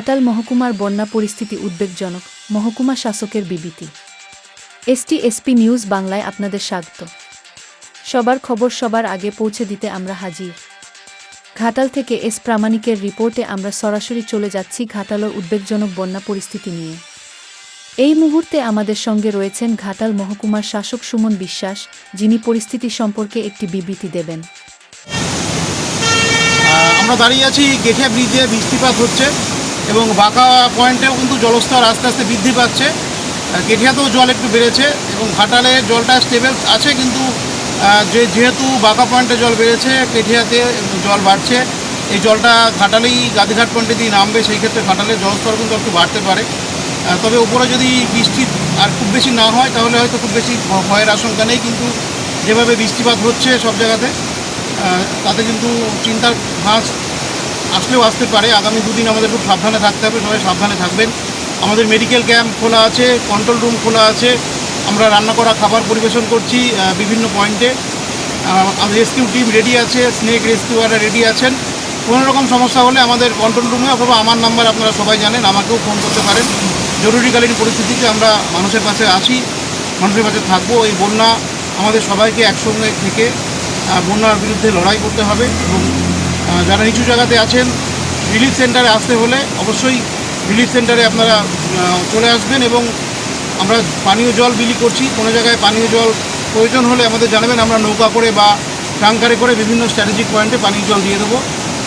ঘাটাল মহকুমার বন্যা পরিস্থিতি উদ্বেগজনক, মহকুমা শাসকের বিবৃতি। এসটি এসপি নিউজ বাংলায় আপনাদের স্বাগত। সবার খবর সবার আগে পৌঁছে দিতে আমরা হাজির। ঘাটাল থেকে এস প্রামাণিকের রিপোর্টে আমরা সরাসরি চলে যাচ্ছি ঘাটালের উদ্বেগজনক বন্যা পরিস্থিতি নিয়ে। এই মুহূর্তে আমাদের সঙ্গে রয়েছেন ঘাটাল মহকুমার শাসক সুমন বিশ্বাস, যিনি পরিস্থিতি সম্পর্কে একটি বিবৃতি দেবেন। আমরা দাঁড়িয়ে আছি গেঠিয়া ব্রিজে বৃষ্টিপাত হচ্ছে। এবং বাঁকা পয়েন্টেও কিন্তু জলস্তর আস্তে আস্তে বৃদ্ধি পাচ্ছে। আহ, গেঠিয়াতেও জল একটু বেড়েছে এবং ঘাটালে জলটা স্টেবল আছে কিন্তু যে যেহেতু বাঁকা পয়েন্টে জল বেড়েছে কেঠিয়াতে জল বাড়ছে এই জলটা ঘাটালেই গাদিঘাট পয়েন্টে দিয়ে নামবে সেই ক্ষেত্রে ঘাটালের জলস্তর কিন্তু একটু বাড়তে পারে। তবে উপরে যদি বৃষ্টি আর খুব বেশি না হয় তাহলে হয়তো খুব বেশি ভয়ের আশঙ্কা নেই কিন্তু যেভাবে বৃষ্টিপাত হচ্ছে সব জায়গাতে তাতে কিন্তু চিন্তার ভাঁজ আসলেও আসতে পারে। আগামী দুদিন আমাদের খুব সাবধানে থাকতে হবে, সবাই সাবধানে থাকবেন। আমাদের মেডিকেল ক্যাম্প খোলা আছে, কন্ট্রোল রুম খোলা আছে। আমরা রান্না করা, খাবার পরিবেশন করছি বিভিন্ন পয়েন্টে। আমাদের রেস্কিউ টিম রেডি আছে, স্নেক রেস্কিউয়াররা রেডি আছেন। কোনো রকম সমস্যা হলে আমাদের কন্ট্রোল রুমে অথবা আমার নাম্বার আপনারা সবাই জানেন, আমাকেও ফোন করতে পারেন। জরুরিকালীন পরিস্থিতিতে আমরা মানুষের কাছে আছি, মানুষের কাছে থাকব। এই বন্যা আমাদের সবাইকে একসঙ্গে থেকে বন্যার বিরুদ্ধে লড়াই করতে হবে এবং যারা নিচু জায়গাতে আছেন রিলিফ সেন্টারে আসতে হলে অবশ্যই রিলিফ সেন্টারে আপনারা চলে আসবেন এবং আমরা পানীয় জল বিলি করছি। কোনো জায়গায় পানীয় জল প্রয়োজন হলে আমাদের জানাবেন। আমরা নৌকা করে বা ট্যাঙ্কারে করে বিভিন্ন স্ট্র্যাটেজিক পয়েন্টে পানীয় জল দিয়ে দেবো।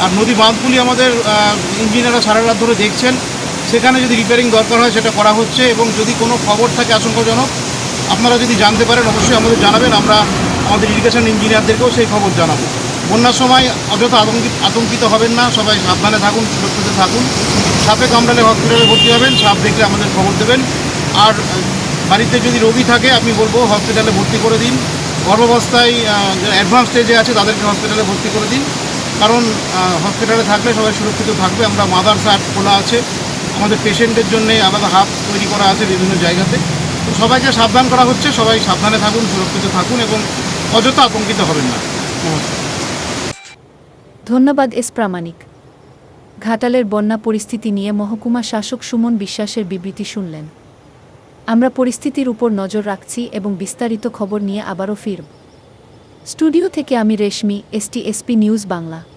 আর নদী বাঁধগুলি আমাদের ইঞ্জিনিয়াররা সারা রাত ধরে দেখছেন। সেখানে যদি রিপেয়ারিং দরকার হয়, সেটা করা হচ্ছে এবং যদি কোনো খবর থাকে আশঙ্কাজনক, আপনারা যদি জানতে পারেন, অবশ্যই আমাদের জানাবেন। আমরা আমাদের ইরিগেশন ইঞ্জিনিয়ারদেরকেও সেই খবর জানাব। বন্যার সময় অযথা আতঙ্কিত আতঙ্কিত হবেন না, সবাই সাবধানে থাকুন, সুরক্ষিত থাকুন। সাপে কামড়ালে হসপিটালে ভর্তি হবেন, সাপ দেখলে আমাদের খবর দেবেন। আর বাড়িতে যদি রোগী থাকে, আমি বলব হসপিটালে ভর্তি করে দিন। গর্ভাবস্থায় অ্যাডভান্স স্টেজে আছে, তাদেরকে হসপিটালে ভর্তি করে দিন। কারণ হসপিটালে থাকলে সবাই সুরক্ষিত থাকবে। আমরা মাদার সার্ট খোলা আছে। আমাদের পেশেন্টের জন্য আলাদা হাব তৈরি করা আছে বিভিন্ন জায়গাতে। তো সবাইকে সাবধান করা হচ্ছে। সবাই সাবধানে থাকুন, সুরক্ষিত থাকুন এবং অযথা আতঙ্কিত হবেন না। নমস্কার। ধন্যবাদ, এস প্রামাণিক। ঘাটালের বন্যা পরিস্থিতি নিয়ে মহকুমা শাসক সুমন বিশ্বাসের বিবৃতি শুনলেন। আমরা পরিস্থিতির উপর নজর রাখছি এবং বিস্তারিত খবর নিয়ে আবারও ফিরব। স্টুডিও থেকে আমি Reshmi ST SP news Bangla.